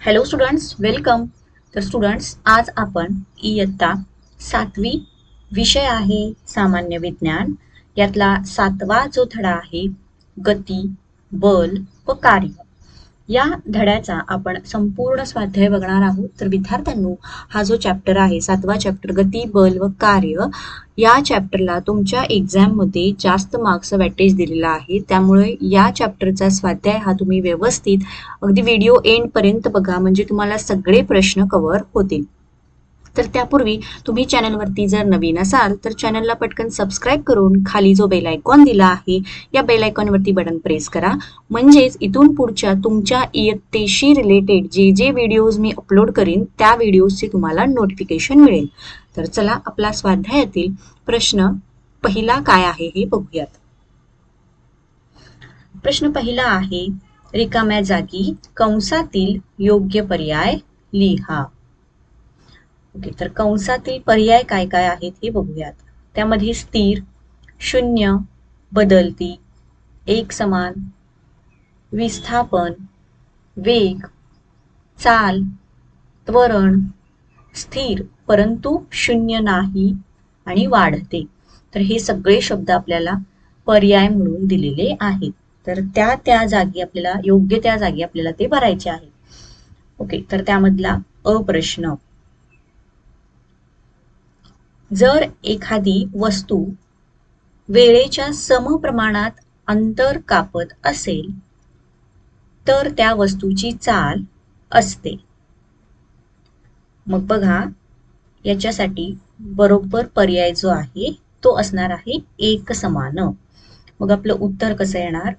Hello students welcome तर students आज आपण इयत्ता सातवी विषय आहे सामान्य विज्ञान. यातला सातवा जो धडा आहे गती बल व कार्य. या धड्याचा आपण संपूर्ण स्वाध्याय बघणार आहोत. तर विद्यार्थ्यांनो हा जो चॅप्टर आहे सातवा चॅप्टर गती बल व कार्य या चॅप्टरला तुमच्या एक्झाममध्ये जास्त मार्क्स वॅटेज दिलेला आहे. त्यामुळे या चॅप्टरचा स्वाध्याय हा तुम्ही व्यवस्थित अगदी व्हिडिओ एंडपर्यंत बघा म्हणजे तुम्हाला सगळे प्रश्न कव्हर होतील. तर त्यापूर्वी तुम्ही चॅनलवरती जर नवीन असाल तर चॅनलला पटकन सबस्क्राईब करून खाली जो बेल आयकॉन दिला आहे या बेल आयकॉनवरती बटन प्रेस करा. म्हणजेच इथून पुढच्या तुमच्या इयत्तेशी रिलेटेड जे जे व्हिडिओज मी अपलोड करीन त्या व्हिडिओजचे तुम्हाला नोटिफिकेशन मिळेल. तर चला आपला स्वाध्यायातील प्रश्न पहिला काय आहे हे बघूयात. प्रश्न पहिला आहे रिकाम्या जागी कंसातील योग्य पर्याय लिहा. ओके तर कंसातील पर्याय काय काय आहेत हे बघूयात. त्यामध्ये स्थिर शून्य बदलती एक समान विस्थापन वेग चाल त्वरण स्थिर परंतु शून्य नाही आणि वाढते. तर हे सगळे शब्द आपल्याला पर्याय म्हणून दिलेले आहेत. तर त्या त्या जागी आपल्याला योग्य त्या जागी आपल्याला ते भरायचे आहे. ओके तर त्यामधला अप्रश्न. जर एखादी वस्तू वेळेच्या समप्रमाणात अंतर कापत असेल तर त्या वस्तूची चाल असते. मग बघा याच्यासाठी बरोबर पर्याय जो आहे तो असणार आहे एक समान मग आपलं उत्तर कसं येणार?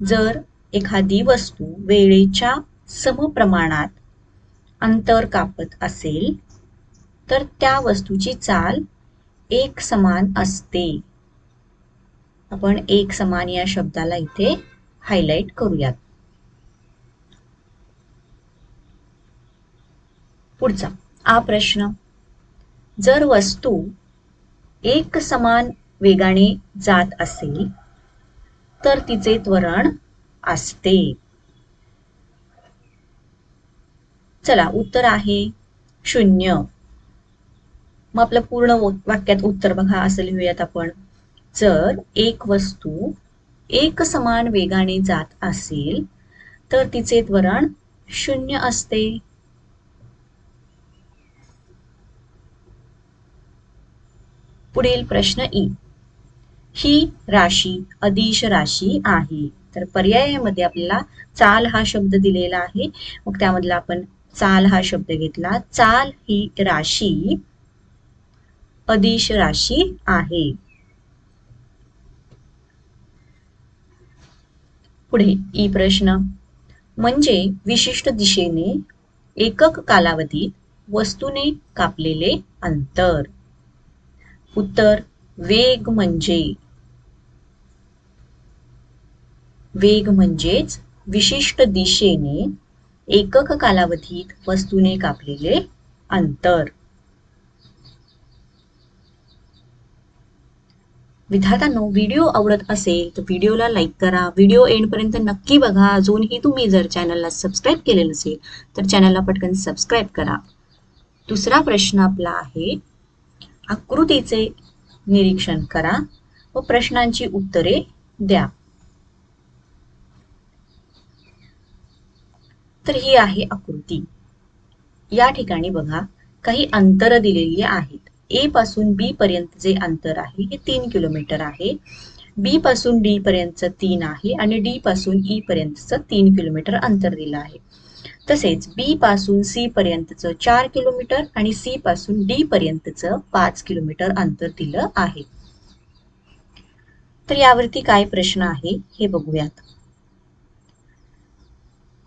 जर एखादी वस्तू वेळेच्या समप्रमाणात अंतर कापत असेल तर त्या वस्तूची चाल एक समान असते. आपण एक समान या शब्दाला इथे हायलाइट करूयात. पुढचा हा प्रश्न. जर वस्तू एक समान वेगाने जात असेल तर तिचे त्वरण असते. चला उत्तर आहे शून्य. मग आपलं पूर्ण वाक्यात उत्तर बघा असं लिहूयात आपण. जर एक वस्तू एक समान वेगाने जात असेल तर तिचे त्वरण शून्य असते. पुढील प्रश्न ई. ही राशी अदिश राशी आहे. तर पर्यायामध्ये आपल्याला चाल हा शब्द दिलेला आहे. मग त्यामधला आपण चाल हा शब्द घेतला. चाल ही राशी अदिश राशी आहे. पुढे ई प्रश्न. म्हणजे विशिष्ट दिशेने एकक कालावधीत वस्तूने कापलेले अंतर. उत्तर वेग म्हणजे. वेग म्हणजेच विशिष्ट दिशेने एकक कालावधीत वस्तूने कापलेले अंतर. विद्यार्थ्यांनो व्हिडिओ आवडत असेल तर व्हिडिओला लाईक करा. व्हिडिओ एंडपर्यंत नक्की बघा. अजूनही तुम्ही जर चॅनलला सबस्क्राईब केले नसेल तर चॅनलला पटकन सबस्क्राईब करा. दुसरा प्रश्न आपला आहे आकृतीचे निरीक्षण करा व प्रश्नांची उत्तरे द्या. तर ही आहे आकृती. या ठिकाणी बघा काही अंतर दिलेली आहेत. ए पासून बी पर्यंत जे अंतर आहे हे तीन किलोमीटर आहे. बी पासून डी पर्यंतचं तीन आहे आणि डी पासून ई पर्यंतचं तीन किलोमीटर अंतर दिलं आहे. तसेच बी पासून सी पर्यंतचं चार किलोमीटर आणि सी पासून डी पर्यंतचं पाच किलोमीटर अंतर दिलं आहे. तर यावरती काय प्रश्न आहे हे बघूयात.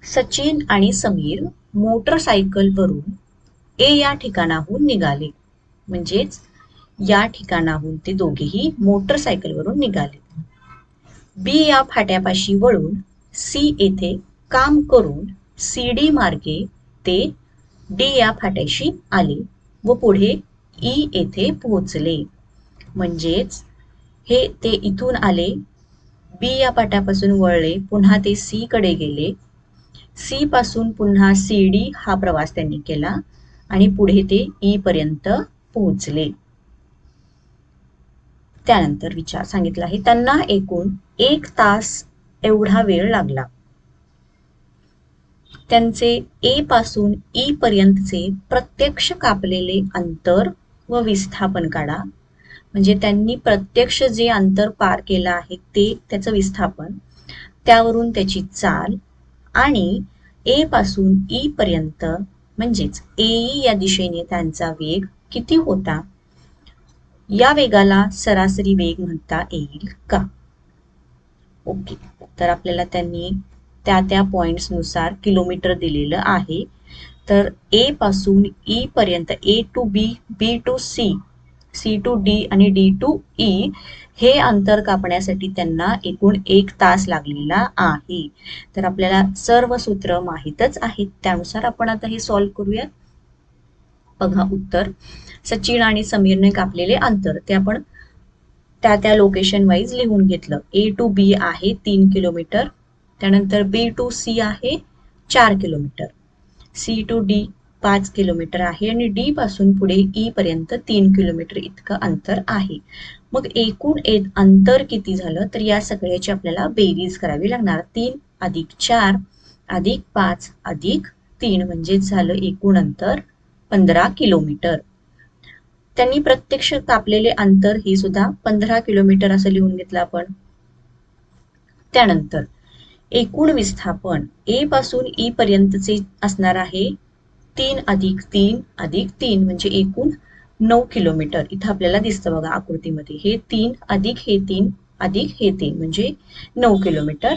सचिन आणि समीर मोटरसायकलवरून ए या ठिकाणाहून निघाले. म्हणजेच या ठिकाणाहून ते दोघेही मोटरसायकलवरून निघाले. बी या फाट्यापाशी वळून सी येथे काम करून सी डी मार्गे ते डी या फाट्याशी आले व पुढे ई येथे पोहोचले. म्हणजेच हे ते इथून आले बी या फाट्यापासून वळले पुन्हा ते सी कडे गेले. सी पासून पुन्हा सी डी हा प्रवास त्यांनी केला आणि पुढे ते ई पर्यंत पोहोचले. त्यानंतर विचार सांगितला आहे त्यांना एकूण एक तास एवढा वेळ लागला. त्यांचे ए पासून ई पर्यंतचे प्रत्यक्ष कापलेले अंतर व विस्थापन काढा. म्हणजे त्यांनी प्रत्यक्ष जे अंतर पार केलं आहे ते त्याचं विस्थापन त्यावरून त्याची चाल आणि ए पासून ई पर्यंत म्हणजेच ए या दिशेने त्यांचा वेग किती होता? या वेगाला सरासरी वेग म्हणता येईल का? ओके. तर आपल्याला त्यांनी त्या त्या पॉइंट्सनुसार किलोमीटर दिलेलं आहे. तर ए पासून ई पर्यंत A to B B to C C to D आणि डी टू ई हे अंतर कापण्यासाठी त्यांना एकूण एक तास लागलेला आहे. तर आपल्याला सर्व सूत्र माहीतच आहेत. त्यानुसार आपण आता हे सॉल्व्ह करूयात. बघा उत्तर. सचिन आणि समीरने कापलेले अंतर. ते आपण त्या त्या लोकेशन वाईज लिहून घेतलं. ए टू बी आहे तीन किलोमीटर त्यानंतर बी टू सी आहे चार किलोमीटर सी टू डी पाच किलोमीटर आहे आणि डी पासून पुढे ई पर्यंत तीन किलोमीटर इतकं अंतर आहे. मग एकूण एक अंतर किती झालं? तर या सगळ्याची आपल्याला बेरीज करावी लागणार. तीन अधिक चार अधिक पाच अधिक तीन. म्हणजेच झालं एकूण अंतर. पंधरा किलोमीटर. त्यांनी प्रत्यक्ष कापलेले अंतर हे सुद्धा पंधरा किलोमीटर असं लिहून घेतलं आपण. त्यानंतर एकूण विस्थापन ए पासून ई पर्यंतचे असणार आहे तीन अधिक तीन अधिक तीन म्हणजे एकूण नऊ किलोमीटर. इथं आपल्याला दिसतं बघा आकृतीमध्ये. हे तीन अधिक हे तीन अधिक हे तीन म्हणजे नऊ किलोमीटर.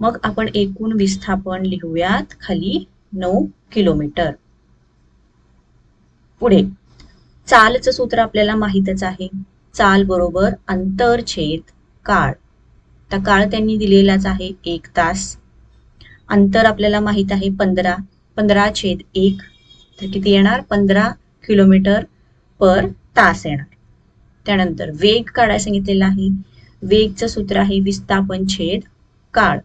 मग आपण एकूण विस्थापन लिहूयात खाली नऊ किलोमीटर. पुढे. चालचं सूत्र आपल्याला माहीतच आहे. चाल बरोबर अंतर छेद काळ. तर काळ त्यांनी दिलेलाच आहे एक तास. अंतर आपल्याला माहीत आहे पंधरा. पंधरा छेद एक. तर किती येणार? पंधरा किलोमीटर पर तास येणार. त्यानंतर वेग काढायला सांगितलेला आहे. वेगचं सूत्र आहे विस्थापन छेद काळ.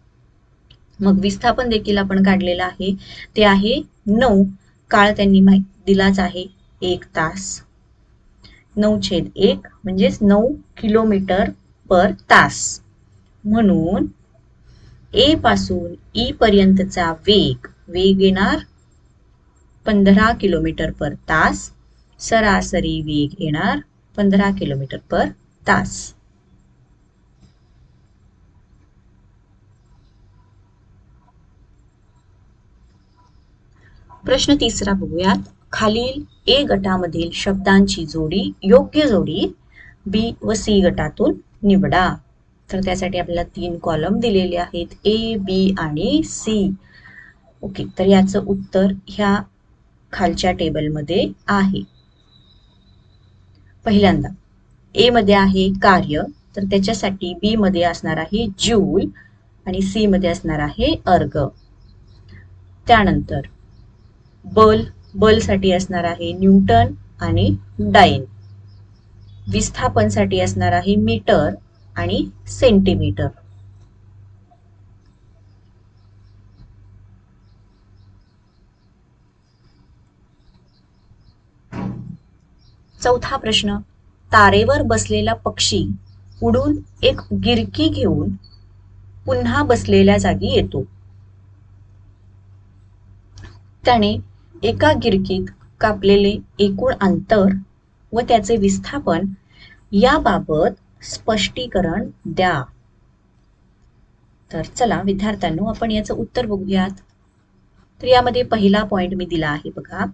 मग विस्थापन देखील आपण काढलेलं आहे. ते आहे नऊ. काळ त्यांनी माहीत दिलाच आहे. एक तास. नऊ छेद एक म्हणजेच नऊ किलोमीटर पर तास. म्हणून ए पासून ई पर्यंतचा वेग वेग येणार पंधरा किलोमीटर पर तास. सरासरी वेग येणार पंधरा किलोमीटर पर तास. प्रश्न तिसरा बघूयात. खालील ए गटामधील शब्दांची जोडी योग्य जोडी बी व सी गटातून निवडा. तर त्यासाठी आपल्याला तीन कॉलम दिलेले आहेत ए बी आणि सी. ओके तर याचं उत्तर ह्या खालच्या टेबलमध्ये आहे. पहिल्यांदा ए मध्ये आहे कार्य तर त्याच्यासाठी बी मध्ये असणार आहे जूल आणि सी मध्ये असणार आहे अर्ग. त्यानंतर बल बलसाठी असणार आहे न्यूटन आणि डाईन. विस्थापनसाठी असणार आहे मीटर आणि सेंटीमीटर. चौथा प्रश्न तारेवर बसलेला पक्षी उडून एक गिरकी घेऊन पुन्हा बसलेल्या जागी येतो. त्याने एका गिरकीत कापलेले एकूण अंतर व त्याचे विस्थापन याबाबत स्पष्टीकरण द्या. तर चला विद्यार्थ्यांनो आपण याचं उत्तर बघूयात. तर यामध्ये पहिला पॉइंट मी दिला आहे बघा.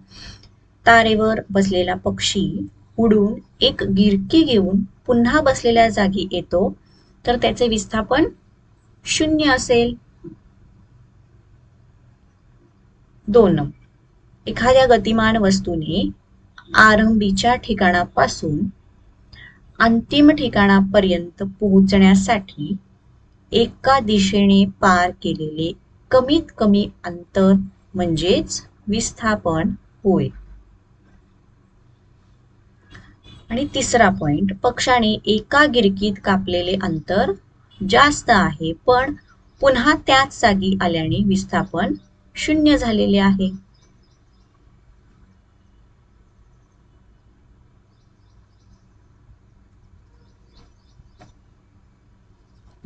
तारेवर बसलेला पक्षी उडून एक गिरकी घेऊन पुन्हा बसलेल्या जागी येतो. तर त्याचे विस्थापन शून्य असेल. दोन एखाद्या गतिमान वस्तूने आरंभीच्या ठिकाणापासून अंतिम ठिकाणापर्यंत पोहोचण्यासाठी एका दिशेने पार केलेले कमीत कमी अंतर म्हणजेच विस्थापन होय. आणि तिसरा पॉइंट पक्षाने एका गिरकीत कापलेले अंतर जास्त आहे पण पुन्हा त्याच जागी आल्याने विस्थापन शून्य झालेले आहे.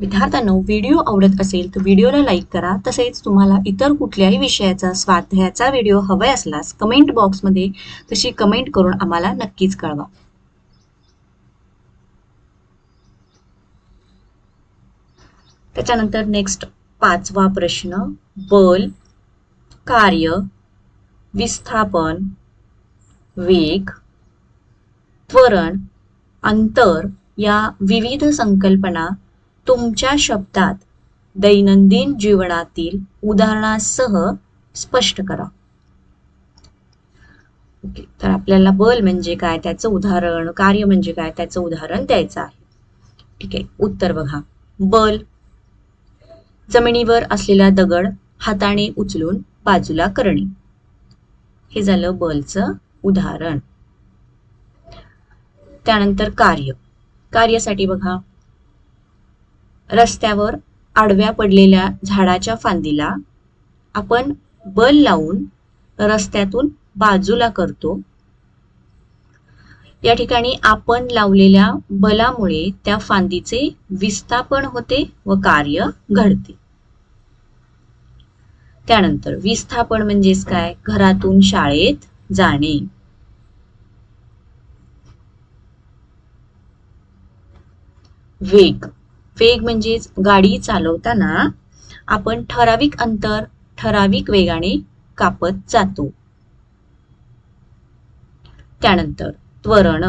विद्यार्थ्यांनो व्हिडिओ आवडत असेल तर व्हिडिओला लाईक करा. तसेच तुम्हाला इतर कुठल्याही विषयाचा स्वाध्यायाचा व्हिडिओ हवा असल्यास कमेंट बॉक्समध्ये तशी कमेंट करून आम्हाला नक्कीच कळवा. त्याच्यानंतर नेक्स्ट पाचवा प्रश्न बल कार्य विस्थापन वेग त्वरण अंतर या विविध संकल्पना तुमच्या शब्दात दैनंदिन जीवनातील उदाहरणासह स्पष्ट करा. ओके तर आपल्याला बल म्हणजे काय? त्याचं उदाहरण कार्य म्हणजे काय? त्याचं उदाहरण द्यायचं आहे. ठीक आहे उत्तर बघा. बल. जमिनीवर असलेला दगड हाताने उचलून बाजूला करणे. हे झालं बलचं उदाहरण. त्यानंतर कार्य. कार्यासाठी बघा. रस्त्यावर आडव्या पडलेल्या झाडाच्या फांदीला आपण बल लावून रस्त्यातून बाजूला करतो. या ठिकाणी आपण लावलेल्या बलामुळे त्या फांदीचे विस्थापन होते व कार्य घडते. त्यानंतर विस्थापन म्हणजेच काय? घरातून शाळेत जाणे. वेग. वेग म्हणजेच गाडी चालवताना आपण ठराविक अंतर ठराविक वेगाने कापत जातो. त्यानंतर त्वरण.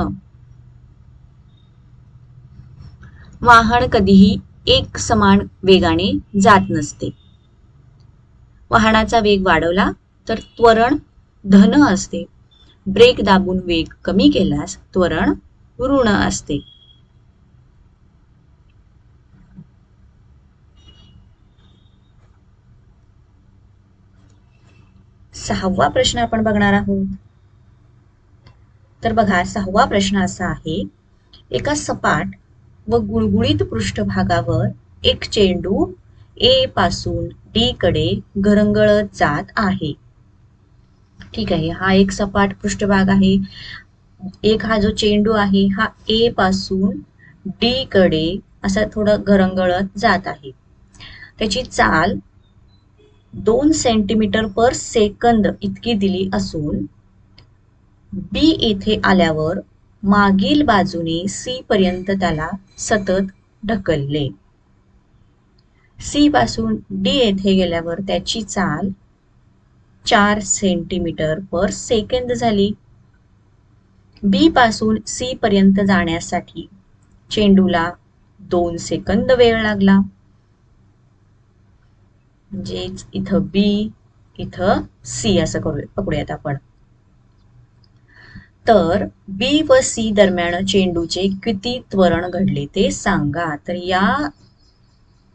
वाहन कधीही एक समान वेगाने जात नसते. वाहनाचा वेग वाढवला तर त्वरण धन असते. ब्रेक दाबून वेग कमी केल्यास त्वरण ऋण असते. सहावा प्रश्न आपण बघणार आहोत. तर बघा सहावा प्रश्न असा आहे एका सपाट व गुळगुळीत पृष्ठभागावर एक चेंडू ए पासून डी कडे घरंगळत जात आहे. ठीक आहे हा एक सपाट पृष्ठभाग आहे. एक हा जो चेंडू आहे हा ए पासून डी कडे असा थोडं घरंगळत जात आहे. त्याची चाल दोन सेंटीमीटर पर सेकंद इतकी दिली असून बी येथे आल्यावर मागील बाजूने सी पर्यंत त्याला सतत ढकलले. सी पासून डी येथे गेल्यावर त्याची चाल चार सेंटीमीटर पर सेकंद झाली. बी पासून सी पर्यंत जाण्यासाठी चेंडूला दोन सेकंद वेळ लागला. म्हणजेच इथं बी इथं सी असं करूया पकडूयात आपण. तर बी व सी दरम्यान चेंडूचे किती त्वरण घडले ते सांगा. तर या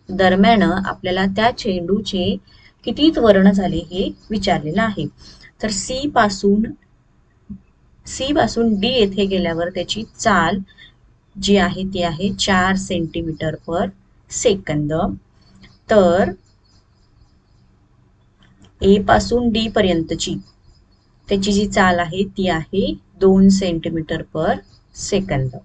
दरम्यान आपल्याला त्या चेंडूचे किती त्वरण झाले हे विचारलेलं आहे. तर सी पासून सी पासून डी येथे गेल्यावर त्याची चाल जी आहे ती आहे चार सेंटीमीटर पर सेकंद तर ए पासून डी पर्यंतची. त्याची जी चाल आहे ती आहे दोन सेंटीमीटर पर सेकंद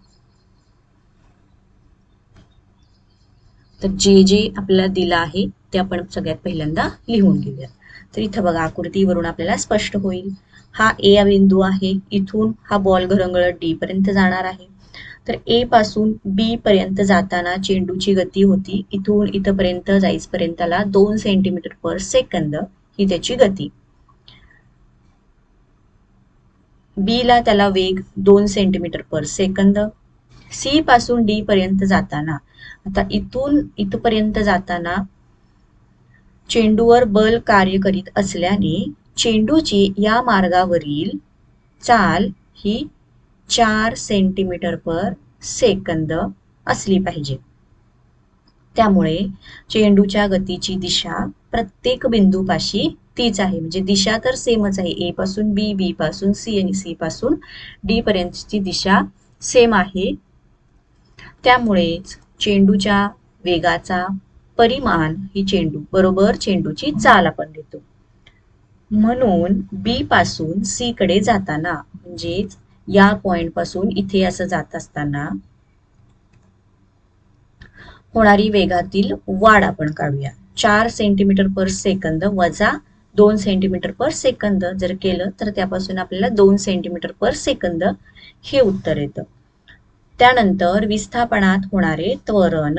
तर जे जे आपल्याला दिलं आहे ते आपण सगळ्यात पहिल्यांदा लिहून घेऊया. तर इथं बघा आकृतीवरून आपल्याला स्पष्ट होईल. हा ए बिंदू आहे इथून हा बॉल घरंगळत डी पर्यंत जाणार आहे. तर ए पासून बी पर्यंत जाताना चेंडूची गती होती इथून इथपर्यंत जाईसपर्यंतला दोन सेंटीमीटर पर सेकंद ही त्याची गती. बी ला त्याला वेग दोन सेंटीमीटर पर सेकंद सी पासून डी पर्यंत जाताना आता इथून इथपर्यंत जाताना चेंडूवर बल कार्य करीत असल्याने चेंडूची या मार्गावरील चाल ही चार सेंटीमीटर पर सेकंद असली पाहिजे. त्यामुळे चेंडूच्या गतीची दिशा प्रत्येक बिंदूपाशी तीच आहे. म्हणजे दिशा तर सेमच आहे. ए पासून बी बी पासून सी आणि सी पासून डी पर्यंतची दिशा सेम आहे. त्यामुळेच चेंडूच्या वेगाचा परिमाण ही चेंडू बरोबर चेंडूची चाल आपण देतो. म्हणून बी पासून सी कडे जाताना म्हणजेच या पॉइंटपासून इथे असं जात असताना होणारी वेगातील वाढ आपण काढूया चार सेंटीमीटर पर सेकंद वजा दोन सेंटीमीटर पर सेकंद जर केलं तर त्यापासून आपल्याला दोन सेंटीमीटर पर सेकंद हे उत्तर येतं. त्यानंतर विस्थापनात होणारे त्वरण.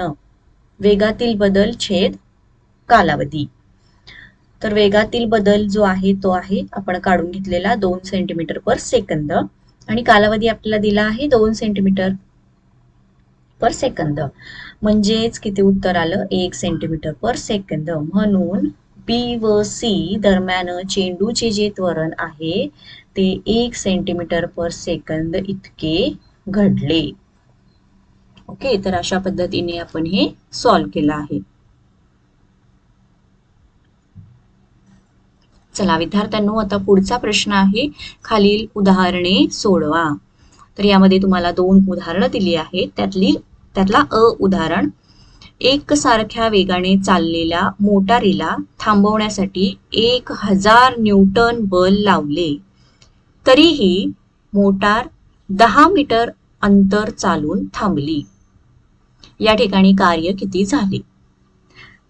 वेगातील बदल छेद कालावधी. तर वेगातील बदल जो आहे तो आहे आपण काढून घेतलेला दोन सेंटीमीटर पर सेकंद आणि कालावधी आपल्याला दिला आहे दोन सेंटीमीटर पर सेकंद म्हणजेच किती उत्तर आलं? एक सेंटीमीटर पर सेकंद म्हणून बी व सी दरम्यान चेंडूचे जे त्वरण आहे ते एक सेंटीमीटर पर सेकंद इतके घडले. ओके तर अशा पद्धतीने आपण हे सॉल्व केलं आहे. चला विद्यार्थ्यांनो आता पुढचा प्रश्न आहे. खालील उदाहरणे सोडवा. तर यामध्ये तुम्हाला दोन उदाहरणं दिली आहेत. त्यातली त्यातला अ उदाहरण एकसारख्या वेगाने चाललेल्या मोटारीला थांबवण्यासाठी एक हजार न्यूटन बल लावले. तरीही मोटार दहा मीटर अंतर चालून थांबली. या ठिकाणी कार्य किती झाले?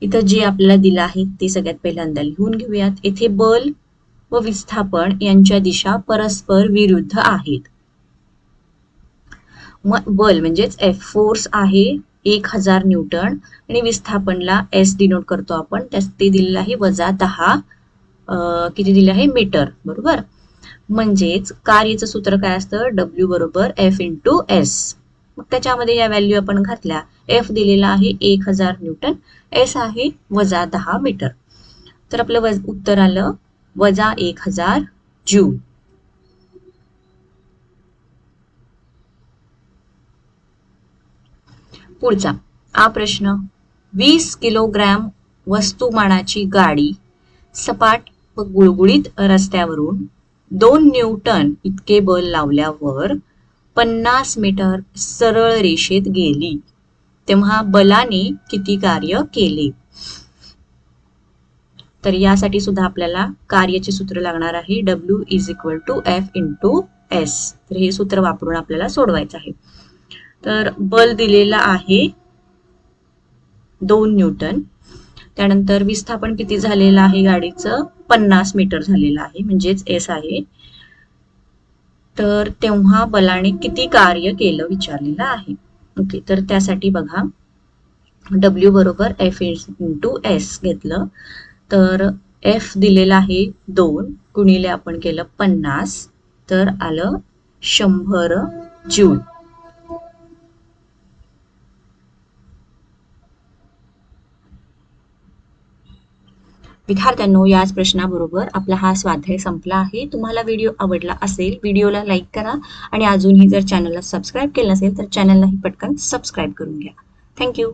इथं जे आपल्याला दिलं आहे ते सगळ्यात पहिल्यांदा लिहून घेऊयात. येथे बल व विस्थापन यांच्या दिशा परस्पर विरुद्ध आहेत. बल म्हणजेच एफ फोर्स आहे एक हजार न्यूटन. आणि विस्थापनला एस डिनोट करतो आपण. त्यास ते दिलेलं आहे वजा दहा किती दिले आहे? मीटर. बरोबर? म्हणजेच कार्यचं सूत्र काय असतं? डब्ल्यू बरोबर एफ इंटू एस मग त्याच्यामध्ये या व्हॅल्यू आपण घातल्या. एफ दिलेला आहे एक हजार न्यूटन. एस आहे वजा दहा मीटर. तर आपलं उत्तर आलं. वजा एक हजार जूल. पुढचा. हा प्रश्न वीस किलोग्रॅम वस्तुमानाची गाडी सपाट व गुळगुळीत रस्त्यावरून दोन न्यूटन इतके बल लावल्यावर पन्नास मीटर सरळ रेषेत गेली. तेव्हा बलाने किती कार्य केले? तर यासाठी सुद्धा आपल्याला कार्याचे सूत्र लागणार आहे W is equal to F into S तर हे सूत्र वापरून आपल्याला सोडवायचं आहे. तर बल दिलेला आहे दोन न्यूटन. त्यानंतर विस्थापन किती झालेलं आहे गाडीचं? पन्नास मीटर झालेलं आहे म्हणजेच एस आहे. तर तेव्हा बलाने किती कार्य केलं विचारलेलं आहे. ओके तर त्यासाठी बघा डब्ल्यू बरोबर एफ इंटू एस घेतलं. तर एफ दिलेला आहे दोन गुणिले आपण केलं पन्नास. तर आलं शंभर जून विद्यार्थ्यांनो याच प्रश्नाबरोबर आपला हा स्वाध्याय संपला आहे. तुम्हाला व्हिडिओ आवडला असेल व्हिडिओला लाईक करा आणि अजूनही जर चॅनलला सबस्क्राईब केलं नसेल तर चॅनललाही पटकन सबस्क्राईब करून घ्या. थँक्यू.